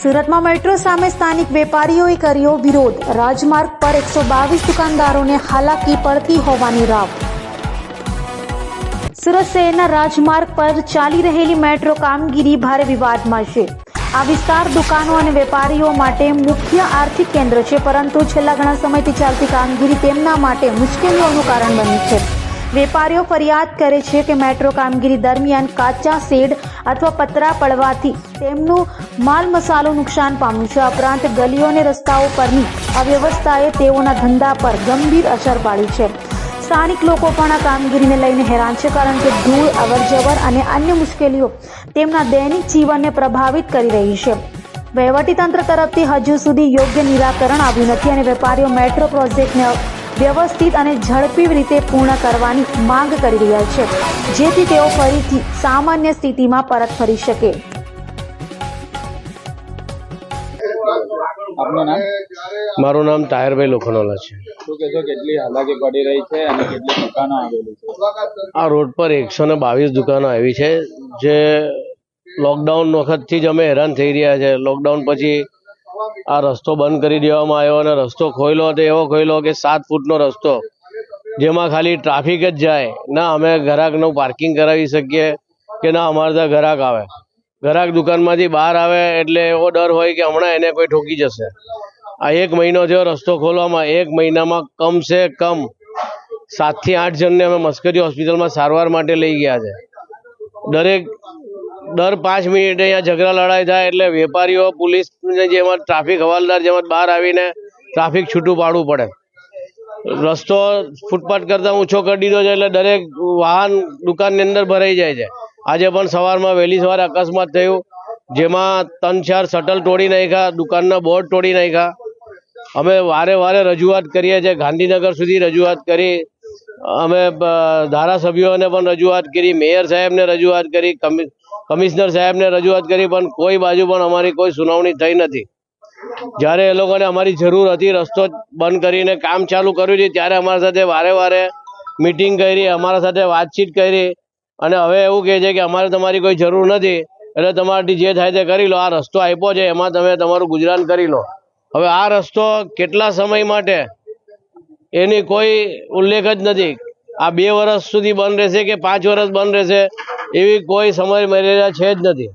સુરતમાં મેટ્રો સામે સ્થાનિક વેપારીઓએ કર્યો વિરોધ. રાજમાર્ગ પર એકસો બાવીસ દુકાનદારોને હાલાકી પડતી હોવાની રાવ. સુરત શહેરના રાજમાર્ગ પર ચાલી રહેલી મેટ્રો કામગીરી ભારે વિવાદમાં છે. આ વિસ્તાર દુકાનો અને વેપારીઓ માટે મુખ્ય આર્થિક કેન્દ્ર છે, પરંતુ છેલ્લા ઘણા સમયથી ચાલતી કામગીરી તેમના માટે મુશ્કેલીઓનું કારણ બની છે. વેપારીઓ ફરિયાદ કરે છે કે મેટ્રો કામગીરી દરમિયાન કાચા શેડ અથવા પતરા પડવાથી તેમનું માલ મસાલો નુકસાન પામ્યું છે. ઉપરાંત ગલીઓ અને રસ્તાઓ પરની અવ્યવસ્થાએ તેઓના ધંધા પર ગંભીર અસર પાડી છે. સ્થાનિક લોકો પણ આ કામગીરીને લઈને હેરાન છે કારણ કે ધૂળ, અવરજવર અને અન્ય મુશ્કેલીઓ તેમના દૈનિક જીવનને પ્રભાવિત કરી રહી છે. વહીવટીતંત્ર તરફથી હજુ સુધી યોગ્ય નિરાકરણ આવ્યું નથી અને વેપારીઓ મેટ્રો પ્રોજેક્ટને વ્યવસ્થિત અને ઝડપી રીતે પૂર્ણ કરવાની માંગ કરી રહ્યા છે જેથી તેઓ ફરીથી સામાન્ય સ્થિતિમાં પરત ફરી શકે. મારું નામ તાહેરભાઈ લોખંડવાલા છે. શું કહેશો કેટલી હાલાકી પડી રહી છે અને કેટલી દુકાનો આવેલી છે? આ રોડ પર એકસો ને બાવીસ દુકાનો આવી છે જે લોકડાઉન વખતથી જ અમે હેરાન થઈ રહ્યા છે. લોકડાઉન પછી આ રસ્તો બંધ કરી દેવામાં આવ્યો અને રસ્તો ખોયલો તો એવો ખોયલો કે સાત ફૂટનો રસ્તો. જેમાં ખાલી ટ્રાફિક જ જાય. ના, અમે ગ્રાહકનું પાર્કિંગ કરાવી શકીએ કે ના, અમારે ત્યાં ગ્રાહક આવે. ગ્રાહક દુકાનમાંથી બહાર આવે એટલે એવો ડર હોય કે હમણાં એને કોઈ ઠોકી જશે. આ એક મહિનો થયો રસ્તો ખોલવામાં. એક મહિનામાં કમ સે કમ સાતથી આઠ જણને અમે મસ્કરી હોસ્પિટલમાં સારવાર માટે લઈ ગયા છે. દરેક દર પાંચ મિનિટે અહીંયા ઝઘડા લડાઈ થાય એટલે વેપારીઓ પોલીસ જેમાં ટ્રાફિક હવાલદાર જેમાં બહાર આવીને ટ્રાફિક છૂટું પાડવું પડે. રસ્તો ફૂટપાથ કરતાં ઊંચો કરી દીધો છે એટલે દરેક વાહન દુકાનની અંદર ભરાઈ જાય છે. આજે પણ સવારમાં વહેલી સવારે અકસ્માત થયું, જેમાં ત્રણ ચાર શટલ તોડી નાખ્યા, દુકાનના બોર્ડ તોડી નાખ્યા. અમે વારે વારે રજૂઆત કરીએ છીએ, ગાંધીનગર સુધી રજૂઆત કરી. અમે ધારાસભ્યોને પણ રજૂઆત કરી, મેયર સાહેબને રજૂઆત કરી કમિશનર સાહેબને રજૂઆત કરી, પણ કોઈ બાજુ પણ અમારી કોઈ સુનાવણી થઈ નથી. જ્યારે એ લોકોને અમારી જરૂર હતી, રસ્તો બંધ કરીને કામ ચાલુ કર્યું છે, ત્યારે અમારા સાથે વારે વારે મિટિંગ કરી, અમારા સાથે વાતચીત કરી. અને હવે એવું કહે છે કે અમારે તમારી કોઈ જરૂર નથી, એટલે તમારાથી જે થાય તે કરી લો, આ રસ્તો આપ્યો છે, એમાં તમે તમારું ગુજરાન કરી લો. હવે આ રસ્તો કેટલા સમય માટે? એની કોઈ ઉલ્લેખ જ નથી. આ બે વર્ષ સુધી બંધ રહેશે કે પાંચ વર્ષ બંધ રહેશે? એવી કોઈ સમય મર્યાદા છે જ નથી.